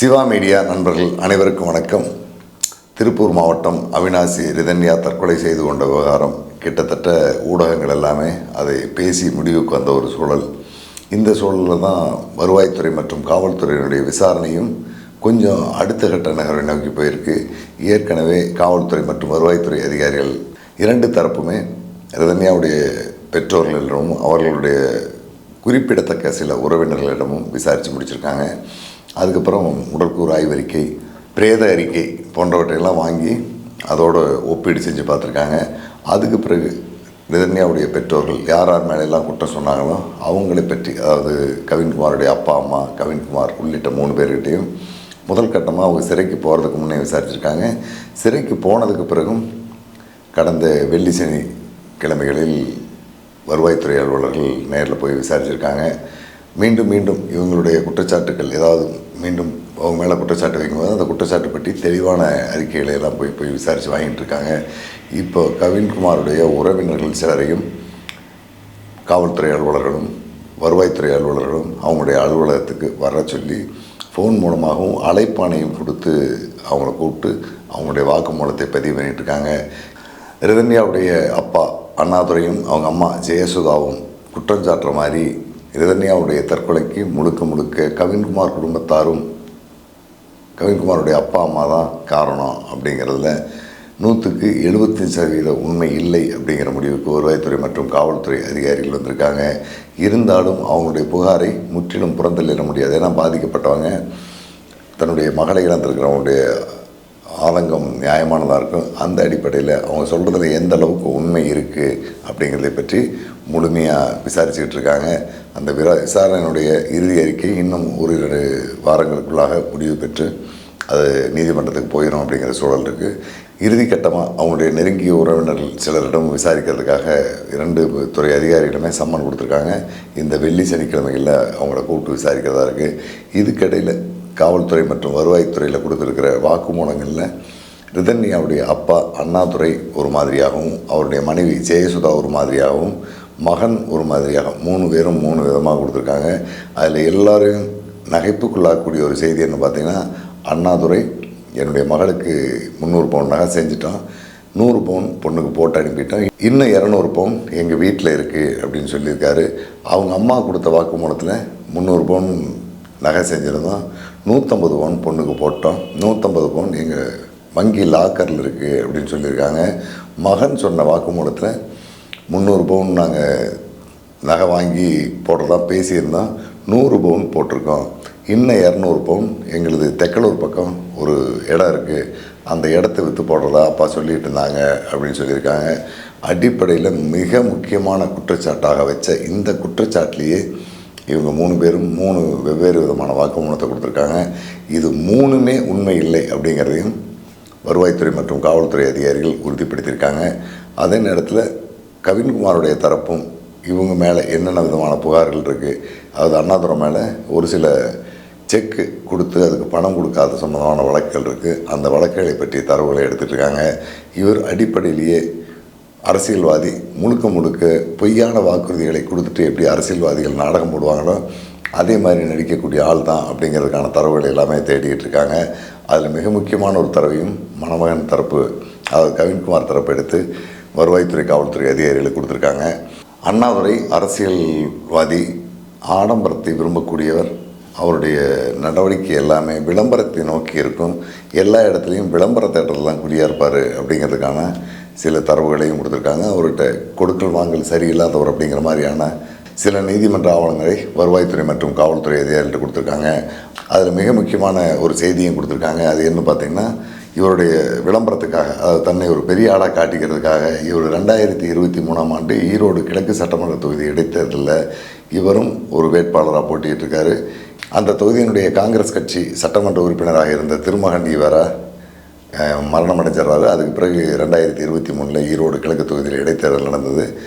Siva media நண்பர்கள் அனைவருக்கும் வணக்கம். திருப்பூர் மாவட்டம் அவினாசி ரிதன்யா தற்கொலை செய்து கொண்ட விவகாரம் கிட்டத்தட்ட ஊடகங்கள் எல்லாமே அதை பேசி முடிவுக்கு வந்த ஒரு சூழல். இந்த சூழலில் தான் வருவாய்த்துறை மற்றும் காவல்துறையினுடைய விசாரணையும் கொஞ்சம் அடுத்த கட்ட நகரை நோக்கி போயிருக்கு. ஏற்கனவே காவல்துறை மற்றும் வருவாய்த்துறை அதிகாரிகள் இரண்டு தரப்புமே ரிதன்யாவுடைய பெற்றோர்களிடமும் அவர்களுடைய குறிப்பிடத்தக்க சில உறவினர்களிடமும் விசாரித்து முடிச்சிருக்காங்க. அதுக்கப்புறம் உடற்கூறு ஆய்வறிக்கை பிரேத அறிக்கை போன்றவற்றையெல்லாம் வாங்கி அதோட ஒப்பீடு செஞ்சு பார்த்துருக்காங்க. அதுக்கு பிறகு நிதன்யாவுடைய பெற்றோர்கள் யார் யார் மேலெல்லாம் குற்றம் சொன்னாங்களோ அவங்களை பற்றி அதாவது கவின்குமாருடைய அப்பா அம்மா கவின்குமார் உள்ளிட்ட மூணு பேர்கிட்டையும் முதல் கட்டமாக அவங்க சிறைக்கு போகிறதுக்கு முன்னே விசாரிச்சிருக்காங்க. சிறைக்கு போனதுக்கு பிறகும் கடந்த வெள்ளி சனி கிழமைகளில் வருவாய்த்துறை அலுவலர்கள் நேரில் போய் விசாரிச்சிருக்காங்க. மீண்டும் மீண்டும் இவங்களுடைய குற்றச்சாட்டுகள் ஏதாவது மீண்டும் அவங்க மேலே குற்றச்சாட்டு வைக்கும்போது அந்த குற்றச்சாட்டு பற்றி தெளிவான அறிக்கைகளை எல்லாம் போய் போய் விசாரித்து வாங்கிட்டு இருக்காங்க. இப்போ கவின்குமாருடைய உறவினர்கள் சிலரையும் காவல்துறை அலுவலர்களும் வருவாய்த்துறை அலுவலர்களும் அவங்களுடைய அலுவலகத்துக்கு வர சொல்லி ஃபோன் மூலமாகவும் அழைப்பானையும் கொடுத்து அவங்கள கூப்பிட்டு அவங்களுடைய வாக்குமூலத்தை பதிவு பண்ணிகிட்ருக்காங்க இருக்காங்க. ரிதன்யாவுடைய அப்பா அண்ணாதுரையும் அவங்க அம்மா ஜெயசுதாவும் குற்றம் சாட்டுற மாதிரி ரிதன்யாவுடைய தற்கொலைக்கு முழுக்க முழுக்க கவின்குமார் குடும்பத்தாரும் கவின்குமாருடைய அப்பா அம்மா தான் காரணம் அப்படிங்கிறதுல நூற்றுக்கு எழுபத்தஞ்சு சதவீத உண்மை இல்லை அப்படிங்கிற முடிவுக்கு வருவாய்த்துறை மற்றும் காவல்துறை அதிகாரிகள் வந்திருக்காங்க. இருந்தாலும் அவங்களுடைய புகாரை முற்றிலும் புறந்தள்ளிட முடியாது. ஏன்னா பாதிக்கப்பட்டவங்க தன்னுடைய மகளை இழந்திருக்கிறவங்களுடைய ஆதங்கம் நியாயமானதாக இருக்கும். அந்த அடிப்படையில் அவங்க சொல்கிறதுல எந்த அளவுக்கு உண்மை இருக்குது அப்படிங்கிறதை பற்றி முழுமையாக விசாரிச்சுக்கிட்டு இருக்காங்க. அந்த விரா விசாரணையினுடைய இறுதி அறிக்கை இன்னும் ஒரு இரண்டு வாரங்களுக்குள்ளாக முடிவு பெற்று அது நீதிமன்றத்துக்கு போயிடும் அப்படிங்கிற சூழல் இருக்குது இறுதி கட்டமாக அவங்களுடைய நெருங்கிய உறவினர்கள் சிலரிடம் விசாரிக்கிறதுக்காக இரண்டு துறை அதிகாரிகளுமே சம்மன் கொடுத்துருக்காங்க. இந்த வெள்ளி சனிக்கிழமைகளில் அவங்கள கூப்பிட்டு விசாரிக்கிறதா இருக்குது இதுக்கிடையில் காவல்துறை மற்றும் வருவாய்த்துறையில் கொடுத்துருக்கிற வாக்குமூலங்களில் ரிதன்யாவுடைய அப்பா அண்ணாதுரை ஒரு மாதிரியாகவும் அவருடைய மனைவி ஜெயசுதா ஒரு மாதிரியாகவும் மகன் ஒரு மாதிரியாக மூணு பேரும் மூணு விதமாக கொடுத்துருக்காங்க. அதில் எல்லாரையும் நகைப்புக்குள்ளாகக்கூடிய ஒரு செய்தி என்ன பார்த்தீங்கன்னா அண்ணாதுரை என்னுடைய மகளுக்கு முந்நூறு பவுன் நகை செஞ்சிட்டோம் நூறு பவுன் பொண்ணுக்கு போட்டு அனுப்பிட்டோம் இன்னும் இரநூறு பவுன் எங்கள் வீட்டில் இருக்குது அப்படின்னு சொல்லியிருக்காரு. அவங்க அம்மா கொடுத்த வாக்குமூலத்தில் முந்நூறு பவுன் நகை செஞ்சுருந்தோம் நூற்றம்பது பவுன் பொண்ணுக்கு போட்டோம். நூற்றம்பது பவுன் எங்கள் வங்கி லாக்கரில் இருக்குது அப்படின்னு சொல்லியிருக்காங்க. மகன் சொன்ன வாக்குமூலத்தில் முந்நூறு பவுன் நாங்கள் நகை வாங்கி போடுறதா பேசியிருந்தோம். நூறு பவுன் போட்டிருக்கோம். இன்னும் இரநூறு பவுன் எங்களது தெக்கலூர் பக்கம் ஒரு இடம் இருக்குது அந்த இடத்த விற்று போடுறதா அப்பா சொல்லிட்டு இருந்தாங்க அப்படின்னு சொல்லியிருக்காங்க. அடிப்படையில் மிக முக்கியமான குற்றச்சாட்டாக வச்ச இந்த குற்றச்சாட்டிலேயே இவங்க மூணு பேரும் மூணு வெவ்வேறு விதமான வாக்குமூலத்தை கொடுத்துருக்காங்க. இது மூணுமே உண்மை இல்லை அப்படிங்கிறதையும் வருவாய்த்துறை மற்றும் காவல்துறை அதிகாரிகள் உறுதிப்படுத்தியிருக்காங்க. அதே நேரத்தில் கவின்குமாருடைய தரப்பும் இவங்க மேலே என்னென்ன விதமான புகார்கள் இருக்குது அதாவது அண்ணாதுரம் மேலே ஒரு சில செக்கு கொடுத்து அதுக்கு பணம் கொடுக்காத சம்மந்தமான வழக்குகள் இருக்குது அந்த வழக்குகளை பற்றி தரவுகளை எடுத்துகிட்டு இருக்காங்க. இவர் அடிப்படையிலேயே அரசியல்வாதி முழுக்க முழுக்க பொய்யான வாக்குறுதிகளை கொடுத்துட்டு எப்படி அரசியல்வாதிகள் நாடகம் போடுவாங்களோ அதே மாதிரி நடிக்கக்கூடிய ஆள் தான் அப்படிங்கிறதுக்கான தரவுகள் எல்லாமே தேடிக்கிட்டு இருக்காங்க. அதில் மிக முக்கியமான ஒரு தரவையும் மணமகன் தரப்பு அதாவது கவின்குமார் தரப்பு எடுத்து வருவாய்த்துறை காவல்துறை அதிகாரிகளுக்கு கொடுத்துருக்காங்க. அண்ணாதுரை அரசியல்வாதி ஆடம்பரத்தை விரும்பக்கூடியவர். அவருடைய நடவடிக்கை எல்லாமே விளம்பரத்தை நோக்கி இருக்கும். எல்லா இடத்துலையும் விளம்பர தேட்டரில் தான் குறியாக இருப்பார் அப்படிங்கிறதுக்கான சில தரவுகளையும் கொடுத்துருக்காங்க. அவர்கிட்ட கொடுக்கல் வாங்கல் சரியில்லாதவர் அப்படிங்கிற மாதிரியான சில நீதிமன்ற ஆவணங்களை வருவாய்த்துறை மற்றும் காவல்துறை அதிகாரிகிட்ட கொடுத்துருக்காங்க. அதில் மிக முக்கியமான ஒரு செய்தியும் கொடுத்துருக்காங்க. அது என்ன பார்த்திங்கன்னா இவருடைய விளம்பரத்துக்காக அதாவது தன்னை ஒரு பெரிய ஆளாக காட்டிக்கிறதுக்காக இவர் ரெண்டாயிரத்தி இருபத்தி மூணாம் ஆண்டு ஈரோடு கிழக்கு சட்டமன்ற தொகுதி இடைத்தேர்தலில் இவரும் ஒரு வேட்பாளராக போட்டிகிட்டு இருக்காரு அந்த தொகுதியினுடைய காங்கிரஸ் கட்சி சட்டமன்ற உறுப்பினராக இருந்த திருமகன் இவராக மரணம் அடைஞ்சிடறாரு அதுக்கு பிறகு ரெண்டாயிரத்தி இருபத்தி மூணில் ஈரோடு கிழக்கு தொகுதியில் இடைத்தேர்தல் நடந்தது.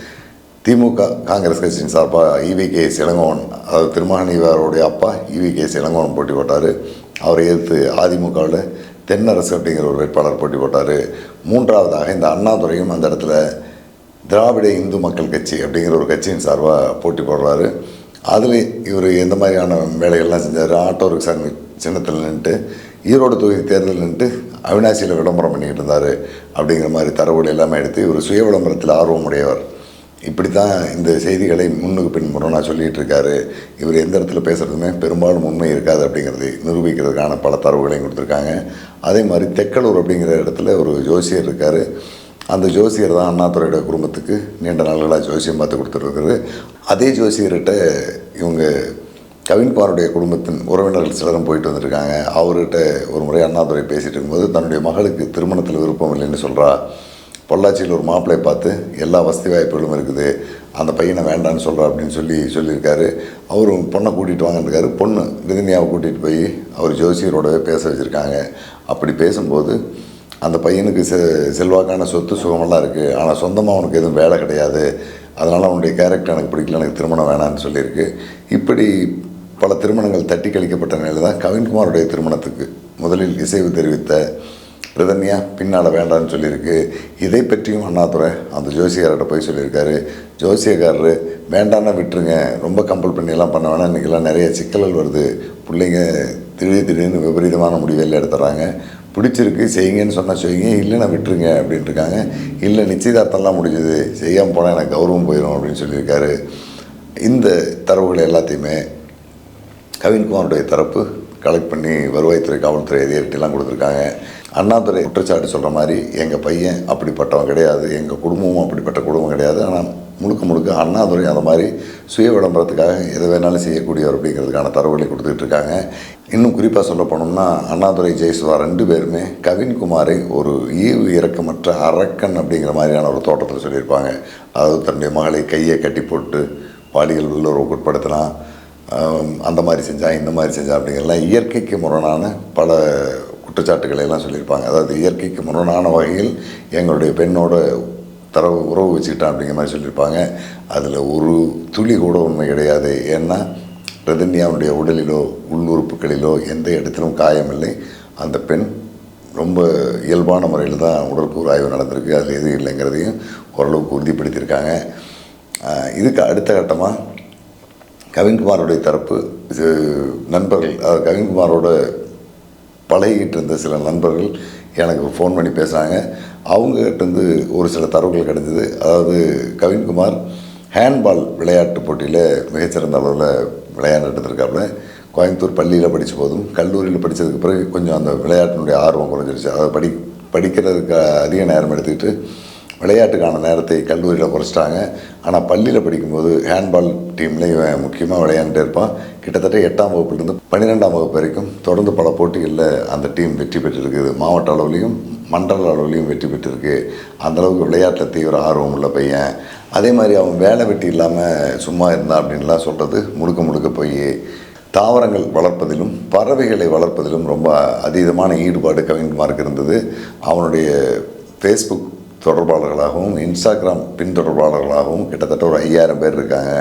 திமுக காங்கிரஸ் கட்சியின் சார்பாக இவி கே இளங்கோவன் அதாவது திருமகன் அப்பா இவி கே இளங்கோவன் போட்டி போட்டார். அவரை எதிர்த்து அதிமுகவில் தென்னரசு அப்படிங்கிற ஒரு வேட்பாளர் போட்டி போட்டார். மூன்றாவதாக இந்த அண்ணாதுரையும் அந்த இடத்துல திராவிட இந்து மக்கள் கட்சி அப்படிங்கிற ஒரு கட்சியின் சார்பாக போட்டி போடுறாரு. அதில் இவர் எந்த மாதிரியான வேலைகள்லாம் செஞ்சார்? ஆட்டோ ரிக்ஷா சின்னத்தில் நின்றுட்டு ஈரோடு தொகுதி தேர்தல் நின்றுட்டு அவினாசியில் விளம்பரம் பண்ணிக்கிட்டு இருந்தார் அப்படிங்கிற மாதிரி தரவுகள் எல்லாமே எடுத்து இவர் சுய விளம்பரத்தில் ஆர்வமுடையவர். இப்படி தான் இந்த செய்திகளை முன்னுக்கு பின் முரணாக சொல்லிகிட்டு இருக்காரு இவர் எந்த இடத்துல பேசுகிறதுமே பெரும்பாலும் உண்மை இருக்காது அப்படிங்கிறது நிரூபிக்கிறதுக்கான பல தரவுகளையும் கொடுத்துருக்காங்க. அதே மாதிரி தெக்கலூர் அப்படிங்கிற இடத்துல ஒரு ஜோசியர் இருக்கார். அந்த ஜோசியர் தான் அண்ணாதுரையோட குடும்பத்துக்கு நீண்ட நாள்களாக ஜோசியம் பார்த்து கொடுத்துருக்குறது அதே ஜோசியர்கிட்ட இவங்க கவின்குமாருடைய குடும்பத்தின் உறவினர்கள் சிலரும் போயிட்டு வந்திருக்காங்க. அவர்கிட்ட ஒரு முறை அண்ணாதுரை பேசிகிட்டு இருக்கும்போது தன்னுடைய மகளுக்கு திருமணத்தில் விருப்பம் இல்லைன்னு சொல்கிறா பொள்ளாச்சியில் ஒரு மாப்பிள்ளையை பார்த்து எல்லா வசதி வாய்ப்புகளும் இருக்குது. அந்த பையனை வேண்டான்னு சொல்கிறா அப்படின்னு சொல்லி சொல்லியிருக்காரு. அவரும் பொண்ணை கூட்டிகிட்டு வாங்கிருக்காரு பொண்ணு விதினியாவை கூட்டிகிட்டு போய் அவர் ஜோசியரோடவே பேச வச்சுருக்காங்க. அப்படி பேசும்போது அந்த பையனுக்கு செ செல்வாக்கான சொத்து சுகமெல்லாம் இருக்குது ஆனால் சொந்தமாக அவனுக்கு எதுவும் வேலை கிடையாது. அதனால் அவனுடைய கேரக்டர் எனக்கு பிடிக்கல எனக்கு திருமணம் வேணான்னு சொல்லியிருக்கு. இப்படி பல திருமணங்கள் தட்டி கழிக்கப்பட்ட நிலையில் தான் கவின்குமாருடைய திருமணத்துக்கு முதலில் இசைவு தெரிவித்த பிரதன்யா பின்னால் வேண்டான்னு சொல்லியிருக்கு. இதை பற்றியும் அண்ணாதுரை அந்த ஜோசியர்கிட்ட போய் சொல்லியிருக்காரு. ஜோசியக்காரரு வேண்டான்னா விட்டுருங்க. ரொம்ப கம்பல் பண்ணியெல்லாம் பண்ண வேணாம். இன்றைக்கெல்லாம் நிறைய சிக்கல்கள் வருது. பிள்ளைங்க திடீர் திடீர்னு விபரீதமான முடிவெல்லாம் எடுத்துறாங்க பிடிச்சிருக்கு செய்யுங்கன்னு சொன்னால் செய்யுங்க. இல்லைன்னா விட்டுருங்க அப்படின்ட்டு இருக்காங்க. இல்லை நிச்சயதார்த்தம்லாம் முடிஞ்சது. செய்யாமல் போனால் எனக்கு கௌரவம் போயிடும் அப்படின்னு சொல்லியிருக்காரு. இந்த தரவுகள் எல்லாத்தையுமே கவின்குமாருடைய தரப்பு கலெக்ட் பண்ணி வருவாய்த்துறை காவல்துறை அதிகாரிட்டெல்லாம் கொடுத்துருக்காங்க. அண்ணாதுரை குற்றச்சாட்டு சொல்கிற மாதிரி எங்கள் பையன் அப்படிப்பட்டவன் கிடையாது எங்கள் குடும்பமும் அப்படிப்பட்ட குடும்பம் கிடையாது. ஆனால் முழுக்க முழுக்க அண்ணாதுரை அந்த மாதிரி சுய விளம்பரத்துக்காக எது வேணாலும் செய்யக்கூடியவர் அப்படிங்கிறதுக்கான தரவுகளை கொடுத்துட்டு இருக்காங்க. இன்னும் குறிப்பாக சொல்ல போனோம்னா அண்ணாதுரை ஜெயசுவா ரெண்டு பேருமே கவின்குமாரை ஒரு ஈவு இறக்கமற்ற அரக்கன் அப்படிங்கிற மாதிரியான ஒரு தோட்டத்தில் சொல்லியிருப்பாங்க. அதாவது தன்னுடைய மகளை கையை கட்டி போட்டு பாலியல் உள்ளுறவுக்கு உட்படுத்தினா அந்த மாதிரி செஞ்சான் இந்த மாதிரி செஞ்சான் அப்படிங்கிறலாம் இயற்கைக்கு முரணான பல குற்றச்சாட்டுகளை எல்லாம் சொல்லியிருப்பாங்க. அதாவது இயற்கைக்கு முரணான வகையில் எங்களுடைய பெண்ணோட தரவு உறவு வச்சுக்கிட்டான் அப்படிங்கிற மாதிரி சொல்லியிருப்பாங்க. அதில் ஒரு துளி கூட உண்மை கிடையாது. ஏன்னா ரதன்யாவுடைய உடலிலோ உள்ளுறுப்புகளிலோ எந்த இடத்திலும் காயமில்லை. அந்த பெண் ரொம்ப இயல்பான முறையில் தான் உடற்கூறு ஆய்வு நடந்திருக்கு. அதில் எதுவும் இல்லைங்கிறதையும் ஓரளவுக்கு உறுதிப்படுத்தியிருக்காங்க. இதுக்கு அடுத்த கட்டமாக கவின்குமாரோடைய தரப்பு இது நண்பர்கள் அதாவது கவின்குமாரோட பழகிக்கிட்டு இருந்த சில நண்பர்கள் எனக்கு ஃபோன் பண்ணி பேசுகிறாங்க அவங்ககிட்டருந்து ஒரு சில தரவுகள் கிடைச்சிது அதாவது கவின்குமார் ஹேண்ட்பால் விளையாட்டு போட்டியில் மிகச்சிறந்த அளவில் விளையாண்டுட்டுருக்காப்புல கோயம்புத்தூர் பள்ளியில் படித்த போதும் கல்லூரியில் படித்ததுக்கு பிறகு கொஞ்சம் அந்த விளையாட்டினுடைய ஆர்வம் குறைஞ்சிருச்சு. அதை படி படிக்கிறதுக்கு அதிக நேரம் எடுத்துக்கிட்டு விளையாட்டுக்கான நேரத்தை கல்லூரியில் குறைச்சிட்டாங்க. ஆனால் பள்ளியில் படிக்கும்போது ஹேண்ட்பால் டீமில் இவன் முக்கியமாக விளையாண்டுட்டே இருப்பான். கிட்டத்தட்ட எட்டாம் வகுப்புலேருந்து பன்னிரெண்டாம் வகுப்பு வரைக்கும் தொடர்ந்து பல போட்டிகளில் அந்த டீம் வெற்றி பெற்றிருக்குது. மாவட்ட அளவுலேயும் மண்டல அளவுலேயும் வெற்றி பெற்றிருக்கு. அந்தளவுக்கு விளையாட்டில் தீவிர ஆர்வம் உள்ள பையன். அதே மாதிரி அவன் வேலை வெட்டி இல்லாமல் சும்மா இருந்தான் அப்படின்லாம் சொல்கிறது முழுக்க முழுக்க போய் தாவரங்கள் வளர்ப்பதிலும் பறவைகளை வளர்ப்பதிலும் ரொம்ப அதீதமான ஈடுபாடு கவின்குமாருக்கு இருந்தது. அவனுடைய ஃபேஸ்புக் தொடர்பாளர்களாகவும் இன்ஸ்டாகிராம் பின்தொடர்பாளர்களாகவும் கிட்டத்தட்ட ஒரு ஐயாயிரம் பேர் இருக்காங்க.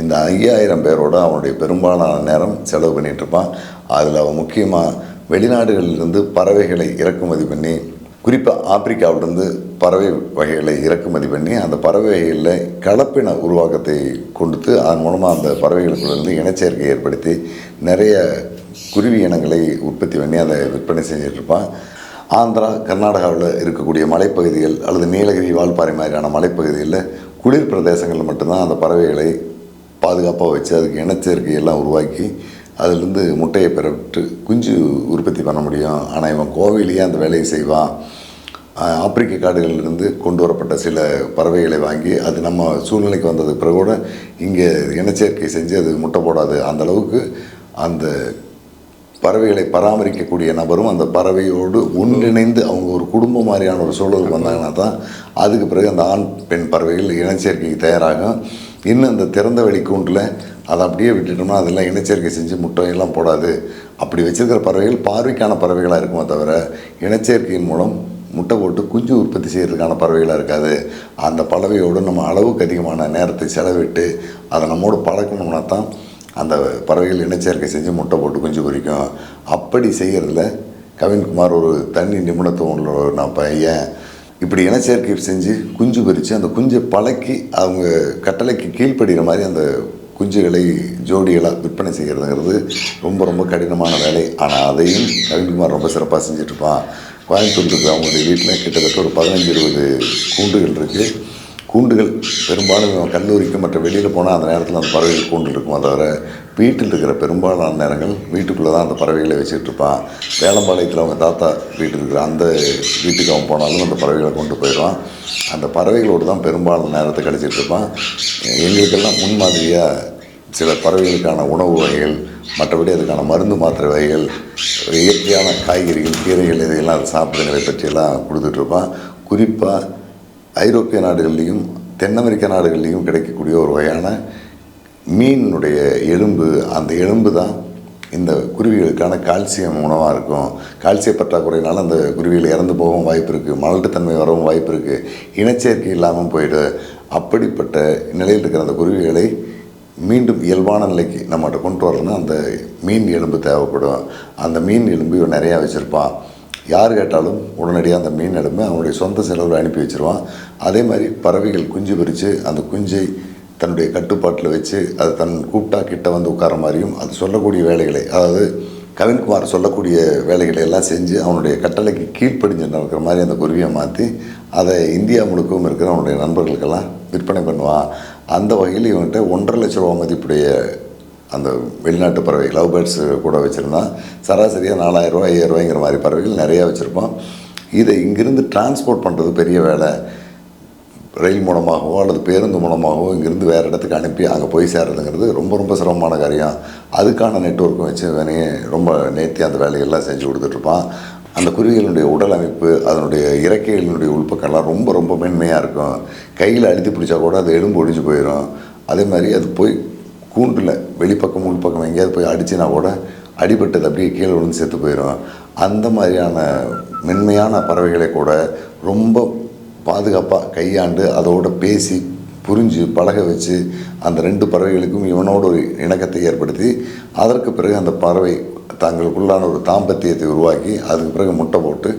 இந்த ஐயாயிரம் பேரோட அவனுடைய பெரும்பாலான நேரம் செலவு பண்ணிகிட்ருப்பான் இருப்பான். அதில் அவன் முக்கியமாக வெளிநாடுகளிலிருந்து பறவைகளை இறக்குமதி பண்ணி குறிப்பாக ஆப்பிரிக்காவிலிருந்து பறவை வகைகளை இறக்குமதி பண்ணி அந்த பறவை வகைகளில் கலப்பின உருவாக்கத்தை கொடுத்து அதன் மூலமாக அந்த பறவைகளுக்குள்ளேருந்து இனச்சேர்க்கை ஏற்படுத்தி நிறைய குருவி இனங்களை உற்பத்தி பண்ணி அதை விற்பனை செஞ்சிட்ருப்பான் ஆந்திரா கர்நாடகாவில் இருக்கக்கூடிய மலைப்பகுதிகள் அல்லது நீலகிரி வால்பாறை மாதிரியான மலைப்பகுதிகளில் குளிர் பிரதேசங்களில் மட்டும்தான் அந்த பறவைகளை பாதுகாப்பாக வச்சு அதுக்கு இனச்சேர்க்கை எல்லாம் உருவாக்கி அதிலிருந்து முட்டையை பெறவிட்டு குஞ்சு உற்பத்தி பண்ண முடியும். ஆனால் இவன் கோவிலேயே அந்த வேலையை செய்வான். ஆப்பிரிக்க காடுகளிலிருந்து கொண்டு வரப்பட்ட சில பறவைகளை வாங்கி அது நம்ம சூழ்நிலைக்கு வந்ததுக்கு பிறகு கூட இங்கே இனச்சேர்க்கை செஞ்சு அது முட்டை போடாது. அந்த அளவுக்கு அந்த பறவைகளை பராமரிக்கக்கூடிய நபரும் அந்த பறவையோடு ஒன்றிணைந்து அவங்க ஒரு குடும்பம் மாதிரியான ஒரு சூழலுக்கு வந்தாங்கன்னா தான் அதுக்கு பிறகு அந்த ஆண் பெண் பறவைகள் இனச்சேர்க்கைக்கு தயாராகும். இன்னும் இந்த திறந்த வெளி கூண்டில் அதை அப்படியே விட்டுட்டோம்னா அதெல்லாம் இனச்சேர்க்கை செஞ்சு முட்டையெல்லாம் போடாது. அப்படி வச்சிருக்கிற பறவைகள் பார்வைக்கான பறவைகளாக இருக்குமே தவிர இனச்சேர்க்கையின் மூலம் முட்டை போட்டு குஞ்சு உற்பத்தி செய்கிறதுக்கான பறவைகளாக இருக்காது. அந்த பறவையோடு நம்ம அளவுக்கு அதிகமான நேரத்தை செலவிட்டு அதை நம்மோடு பழக்கணும்னா தான் அந்த பறவைகள் இனச்சேர்க்கை செஞ்சு முட்டை போட்டு குஞ்சு பொரிக்கும். அப்படி செய்கிறதுல கவின்குமார் ஒரு தனி நிபுணத்துவம் உள்ள நான் பையன். இப்படி இனச்சேர்க்கை செஞ்சு குஞ்சு பொரித்து அந்த குஞ்சை பழக்கி அவங்க கட்டளைக்கு கீழ்ப்படுகிற மாதிரி அந்த குஞ்சுகளை ஜோடிகளாக விற்பனை செய்கிறதுங்கிறது ரொம்ப ரொம்ப கடினமான வேலை. ஆனால் அதையும் கவின்குமார் ரொம்ப சிறப்பாக செஞ்சுட்ருப்பான் கோயம்புத்தூருக்கு இருக்கிற அவங்களுடைய வீட்டில் கிட்டத்தட்ட ஒரு பதினஞ்சு இருபது கூண்டுகள் இருக்குது கூண்டுகள் பெரும்பாலும் கல்லூரிக்கு மற்ற வெளியில் போனால் அந்த நேரத்தில் அந்த பறவைகள் கூண்டு இருக்குமா தவிர வீட்டில் இருக்கிற பெரும்பாலான நேரங்கள் வீட்டுக்குள்ளே தான் அந்த பறவைகளை வச்சுட்டு இருப்பான். அவங்க தாத்தா வீட்டு இருக்கிற அந்த வீட்டுக்கு அவன் போனாலும் அந்த பறவைகளை கொண்டு போயிடுவான். அந்த பறவைகளோடு தான் பெரும்பாலான நேரத்தை கழிச்சிட்டு இருப்பான். எங்களுக்கெல்லாம் முன்மாதிரியாக சில பறவைகளுக்கான உணவு வகைகள் மற்றபடி அதுக்கான மருந்து மாத்திரை வகைகள் இயற்கையான காய்கறிகள் கீரைகள் இதையெல்லாம் அதை சாப்பிடுங்களை பற்றியெல்லாம் கொடுத்துட்ருப்பான் குறிப்பாக ஐரோப்பிய நாடுகள்லேயும் தென் அமெரிக்க நாடுகள்லேயும் கிடைக்கக்கூடிய ஒரு வகையான மீனுடைய எலும்பு அந்த எலும்பு தான் இந்த குருவிகளுக்கான கால்சியம் உணவாக இருக்கும். கால்சிய பற்றாக்குறையினால அந்த குருவிகள் இறந்து போகவும் வாய்ப்பு இருக்குது மலட்டுத்தன்மை வரவும் வாய்ப்பு இருக்குது இனச்சேர்க்கை இல்லாமல் போயிடு. அப்படிப்பட்ட நிலையில் இருக்கிற அந்த குருவிகளை மீண்டும் இயல்பான நிலைக்கு நம்மகிட்ட கொண்டு வரணும்னா அந்த மீன் எலும்பு தேவைப்படும். அந்த மீன் எலும்பு இவன் நிறையா வச்சுருப்பான். யார் கேட்டாலும் உடனடியாக அந்த மீன் எடுமை அவனுடைய சொந்த செலவில் அனுப்பி வச்சுருவான். அதே மாதிரி பறவைகள் குஞ்சு பறித்து அந்த குஞ்சை தன்னுடைய கட்டுப்பாட்டில் வச்சு அது தன் கூப்பிட்டா கிட்ட வந்து உட்கார மாதிரியும் அது சொல்லக்கூடிய வேலைகளை அதாவது கவின்குமார் சொல்லக்கூடிய வேலைகளை எல்லாம் செஞ்சு அவனுடைய கட்டளைக்கு கீழ்ப்படிஞ்சு நடக்கிற மாதிரி அந்த குருவியை மாற்றி அதை இந்தியா முழுக்கவும் இருக்கிற அவனுடைய நண்பர்களுக்கெல்லாம் விற்பனை பண்ணுவான். அந்த வகையில் இவன்கிட்ட ஒன்றரை லட்ச ரூபா மதிப்புடைய அந்த வெளிநாட்டு பறவை லவ் பேர்ட்ஸ் கூட வச்சுருந்தா சராசரியாக நாலாயிரரூவா ஐயாயிரரூவாய்ங்கிற மாதிரி பறவைகள் நிறையா வச்சுருப்போம். இதை இங்கிருந்து டிரான்ஸ்போர்ட் பண்ணுறது பெரிய வேலை. ரயில் மூலமாகவோ அல்லது பேருந்து மூலமாகவோ இங்கேருந்து வேறு இடத்துக்கு அனுப்பி அங்கே போய் சேர்றதுங்கிறது ரொம்ப ரொம்ப சிரமமான காரியம். அதுக்கான நெட்வொர்க்கும் வச்சு வேணையே ரொம்ப நேர்த்தி அந்த வேலைகள்லாம் செஞ்சு கொடுத்துட்ருப்பான். அந்த குருவிகளுடைய உடல் அமைப்பு அதனுடைய இறக்கைகளினுடைய உள்பக்கம்லாம் ரொம்ப ரொம்ப மென்மையாக இருக்கும். கையில் அழுத்தி பிடிச்சா கூட அது எலும்பு ஒடிஞ்சு போயிடும் அதே மாதிரி அது போய் கூண்டில் வெளிப்பக்கம் உள்பக்கம் எங்கேயாவது போய் அடிச்சுனா கூட அடிபட்டது அப்படியே கீழே விழுந்து செத்து போயிடும் அந்த மாதிரியான மென்மையான பறவைகளை கூட ரொம்ப பாதுகாப்பாக கையாண்டு அதோட பேசி புரிஞ்சு பழக வச்சு அந்த ரெண்டு பறவைகளுக்கும் இவனோட ஒரு இணக்கத்தை ஏற்படுத்தி அதற்கு பிறகு அந்த பறவை தங்களுக்குள்ளான ஒரு தாம்பத்தியத்தை உருவாக்கி அதுக்கு பிறகு முட்டை போட்டு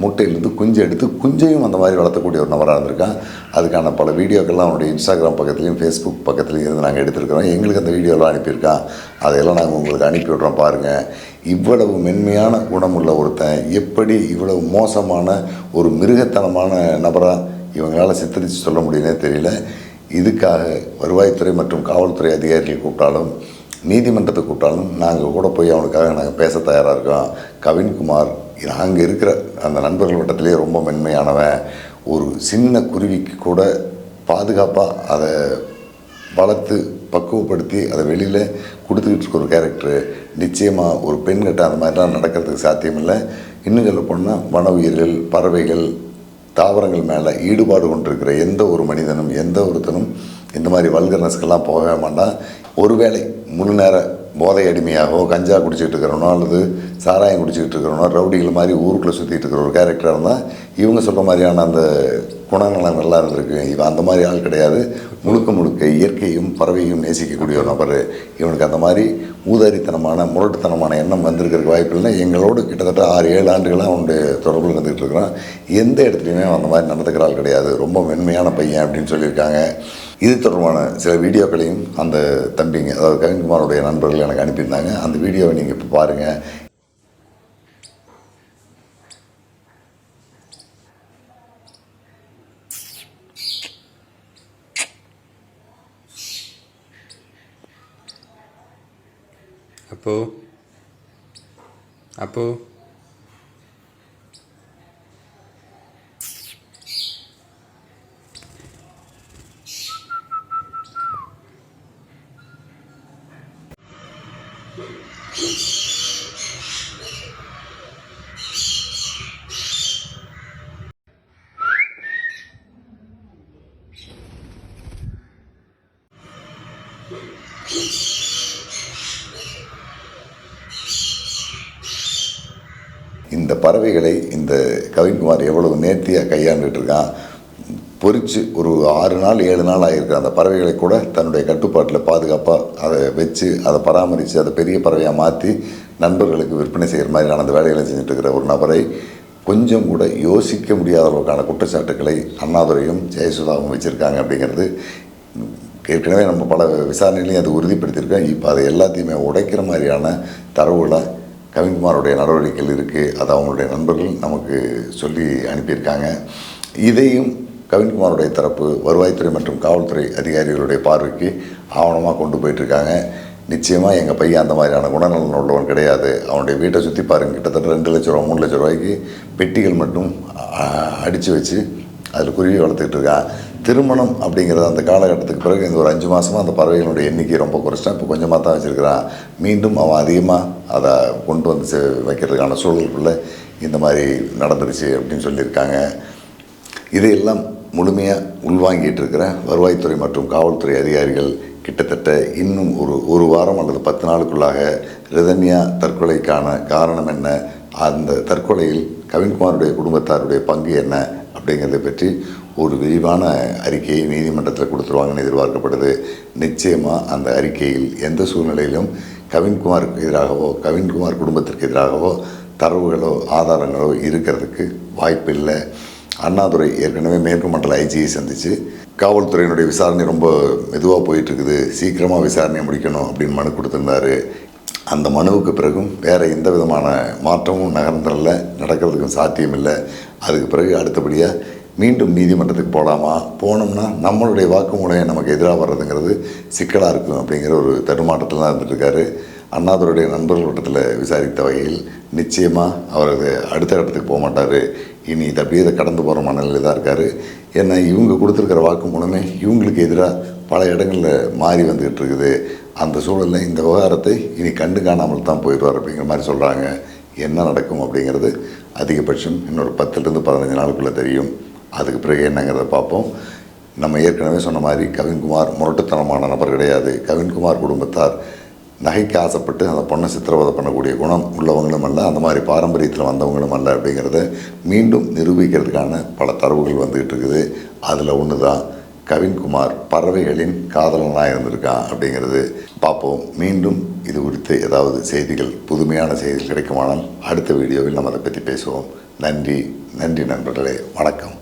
முட்டையிலேருந்து குஞ்சு எடுத்து குஞ்சையும் அந்த மாதிரி வளர்த்தக்கூடிய ஒரு நபராக இருந்திருக்கான். அதுக்கான பல வீடியோக்கள்லாம் அவனுடைய இன்ஸ்டாகிராம் பக்கத்துலையும் ஃபேஸ்புக் பக்கத்துலையும் இருந்து நாங்கள் எடுத்திருக்கிறோம். எங்களுக்கு அந்த வீடியோலாம் அனுப்பியிருக்கான். அதையெல்லாம் நாங்கள் உங்களுக்கு அனுப்பி விட்றோம் பாருங்கள் இவ்வளவு மென்மையான குணமுள்ள ஒருத்தன் எப்படி இவ்வளவு மோசமான ஒரு மிருகத்தனமான நபராக இவங்களால் சித்தரித்து சொல்ல முடியும்னே தெரியல. இதுக்காக வருவாய்த்துறை மற்றும் காவல்துறை அதிகாரிகள் கூப்பிட்டாலும் நீதிமன்றத்தை கூப்பிட்டாலும் நாங்கள் கூட போய் அவனுக்காக நாங்கள் பேச தயாராக இருக்கோம். கவின்குமார் நாங்கள் இருக்கிற அந்த நண்பர்கள் வட்டத்திலே ரொம்ப மென்மையானவன். ஒரு சின்ன குருவிக்கு கூட பாதுகாப்பாக அதை வளர்த்து பக்குவப்படுத்தி அதை வெளியில் கொடுத்துக்கிட்டு இருக்க ஒரு கேரக்டரு நிச்சயமாக ஒரு பெண்கிட்ட அந்த மாதிரிலாம் நடக்கிறதுக்கு சாத்தியமில்லை. இன்னும் சொல்ல போனால் வன உயிர்கள் பறவைகள் தாவரங்கள் மேலே ஈடுபாடு கொண்டிருக்கிற எந்த ஒரு மனிதனும் எந்த ஒருத்தனும் இந்த மாதிரி வல்கர்னஸ்க்கெல்லாம் போகவே மாட்டான். ஒருவேளை முழு நேர போதை அடிமையாகவோ கஞ்சா குடிச்சிக்கிட்டு இருக்கிறவனோ அல்லது சாராயம் குடிச்சிக்கிட்டு இருக்கிறவனோ ரவுடிகள் மாதிரி ஊருக்குள்ளே சுற்றிட்டு இருக்கிற ஒரு கேரக்டராக இருந்தால் இவங்க சொல்கிற மாதிரியான அந்த குணநலங்கள்லாம் இருந்திருக்கு. இவன் அந்த மாதிரி ஆள் கிடையாது. முழுக்க முழுக்க இயற்கையும் பறவையும் நேசிக்கக்கூடிய ஒரு நபர். இவனுக்கு அந்த மாதிரி ஊதாரித்தனமான முரட்டுத்தனமான எண்ணம் வந்திருக்கிறதுக்கு வாய்ப்பு இல்லை எங்களோடு கிட்டத்தட்ட ஆறு ஏழு ஆண்டுகளாக அவனுடைய தொடர்பில் இருந்துகிட்டு இருக்கிறான். எந்த இடத்துலையுமே அந்த மாதிரி நடந்துக்கிற ஆள் கிடையாது. ரொம்ப மென்மையான பையன் அப்படின்னு சொல்லியிருக்காங்க. இது தொடர்பான சில வீடியோக்களையும் அந்த தம்பிங்க அதாவது கவின்குமாரோடைய நண்பர்கள் எனக்கு அனுப்பியிருந்தாங்க. அந்த வீடியோவை நீங்கள் இப்போ பாருங்கள் அப்போ அப்போ இந்த பறவைகளை இந்த கவின்குமார் எவ்வளவு நேர்த்தியாக கையாண்டுட்டு இருக்கான் பொறிச்சு ஒரு ஆறு நாள் ஏழு நாள் ஆகிருக்கு அந்த பறவைகளை கூட தன்னுடைய கட்டுப்பாட்டில் பாதுகாப்பாக அதை வச்சு அதை பராமரித்து அதை பெரிய பறவையாக மாற்றி நண்பர்களுக்கு விற்பனை செய்கிற மாதிரியான அந்த வேலைகளை செஞ்சுட்டு இருக்கிற ஒரு நபரை கொஞ்சம் கூட யோசிக்க முடியாத அளவுக்கான குற்றச்சாட்டுக்களை அண்ணாதுரையும் ஜெயசுதாவும் வச்சுருக்காங்க அப்படிங்கிறது ஏற்கனவே நம்ம பல விசாரணைகளையும் அது உறுதிப்படுத்தியிருக்கோம். இப்போ அதை எல்லாத்தையுமே உடைக்கிற மாதிரியான தரவுகளை கவின்குமாருடைய நடவடிக்கைகள் இருக்குது அது அவங்களுடைய நண்பர்கள் நமக்கு சொல்லி அனுப்பியிருக்காங்க. இதையும் கவின்குமாருடைய தரப்பு வருவாய்த்துறை மற்றும் காவல்துறை அதிகாரிகளுடைய பார்வைக்கு ஆவணமாக கொண்டு போயிட்டுருக்காங்க. நிச்சயமாக எங்கள் பையன் அந்த மாதிரியான குணநலன் உள்ளவன் கிடையாது. அவனுடைய வீட்டை சுற்றி பாருங்க. கிட்டத்தட்ட ரெண்டு லட்ச ரூபா மூணு லட்ச ரூபாய்க்கு பெட்டிகள் மட்டும் அடித்து வச்சு அதில் குருவி வளர்த்துக்கிட்டு இருக்கான் திருமணம் அப்படிங்கிறது அந்த காலகட்டத்துக்கு பிறகு இந்த ஒரு அஞ்சு மாதமாக அந்த பறவைகளுடைய எண்ணிக்கை ரொம்ப குறைச்சிட்டான் இப்போ கொஞ்சமாக தான் வச்சுருக்கிறான். மீண்டும் அவன் அதிகமாக அதை கொண்டு வந்து சே- வைக்கிறதுக்கான சூழலுக்குள்ளே இந்த மாதிரி நடந்துருச்சு அப்படின்னு சொல்லியிருக்காங்க. இதையெல்லாம் முழுமையாக உள்வாங்கிட்டு இருக்கிற வருவாய்த்துறை மற்றும் காவல்துறை அதிகாரிகள் கிட்டத்தட்ட இன்னும் ஒரு ஒரு வாரம் அல்லது பத்து நாளுக்குள்ளாக ரிதன்யா தற்கொலைக்கான காரணம் என்ன? அந்த தற்கொலையில் கவின்குமாருடைய குடும்பத்தாருடைய பங்கு என்ன அப்படிங்கிறத பற்றி ஒரு விரிவான அறிக்கையை நீதிமன்றத்தில் கொடுத்துருவாங்கன்னு எதிர்பார்க்கப்படுது. நிச்சயமாக அந்த அறிக்கையில் எந்த சூழ்நிலையிலும் கவின்குமாருக்கு எதிராகவோ கவின்குமார் குடும்பத்திற்கு எதிராகவோ தரவுகளோ ஆதாரங்களோ இருக்கிறதுக்கு வாய்ப்பில்லை. அண்ணாதுரை ஏற்கனவே மேற்கு மண்டல ஐஜியை சந்தித்து காவல்துறையினுடைய விசாரணை ரொம்ப மெதுவாக போயிட்டுருக்குது சீக்கிரமாக விசாரணையை முடிக்கணும் அப்படின்னு மனு கொடுத்துருந்தாரு. அந்த மனுவுக்கு பிறகும் வேறு எந்த விதமான மாற்றமும் நகர்ந்தல்ல நடக்கிறதுக்கும் சாத்தியம் இல்லை அதுக்கு பிறகு அடுத்தபடியாக மீண்டும் நீதிமன்றத்துக்கு போகலாமா போனோம்னா நம்மளுடைய வாக்குமூலையை நமக்கு எதிராக வர்றதுங்கிறது சிக்கலாக இருக்கும் அப்படிங்கிற ஒரு தடுமாற்றத்தில் தான் இருந்துட்டுருக்காரு. அண்ணாதுருடைய நண்பர்கள் வட்டத்தில் விசாரித்த வகையில் நிச்சயமாக அவர் அது அடுத்த கட்டத்துக்கு போக மாட்டார். இனி இதை அப்படியே இதை கடந்து போகிற மனநிலையில் தான் இருக்கார். ஏன்னா இவங்க கொடுத்துருக்கிற வாக்கு மூலமே இவங்களுக்கு எதிராக பல இடங்களில் மாறி வந்துக்கிட்டு இருக்குது. அந்த சூழலில் இந்த விவகாரத்தை இனி கண்டு காணாமல் தான் போயிடுவார் அப்படிங்கிற மாதிரி சொல்கிறாங்க என்ன நடக்கும் அப்படிங்கிறது அதிகபட்சம் இன்னொரு பத்துலேருந்து பதினஞ்சு நாளுக்குள்ளே தெரியும். அதுக்கு பிறகு என்னங்கிறத பார்ப்போம். நம்ம ஏற்கனவே சொன்ன மாதிரி கவின்குமார் முரட்டுத்தனமான நபர் கிடையாது. கவின்குமார் குடும்பத்தார் நகைக்கு ஆசைப்பட்டு அந்த பொண்ணை சித்திரவதை பண்ணக்கூடிய குணம் உள்ளவங்களும் அல்ல அந்த மாதிரி பாரம்பரியத்தில் வந்தவங்களும் அல்ல அப்படிங்கிறத மீண்டும் நிரூபிக்கிறதுக்கான பல தரவுகள் வந்துகிட்டு இருக்குது. அதில் ஒன்று தான் கவின்குமார் பறவைகளின் காதலனாக இருந்திருக்கான் அப்படிங்கிறது பார்ப்போம். மீண்டும் இது குறித்து ஏதாவது செய்திகள் புதுமையான செய்திகள் கிடைக்குமானால் அடுத்த வீடியோவில் நம்ம அதை பற்றி பேசுவோம். நன்றி நன்றி நண்பர்களே. வணக்கம்.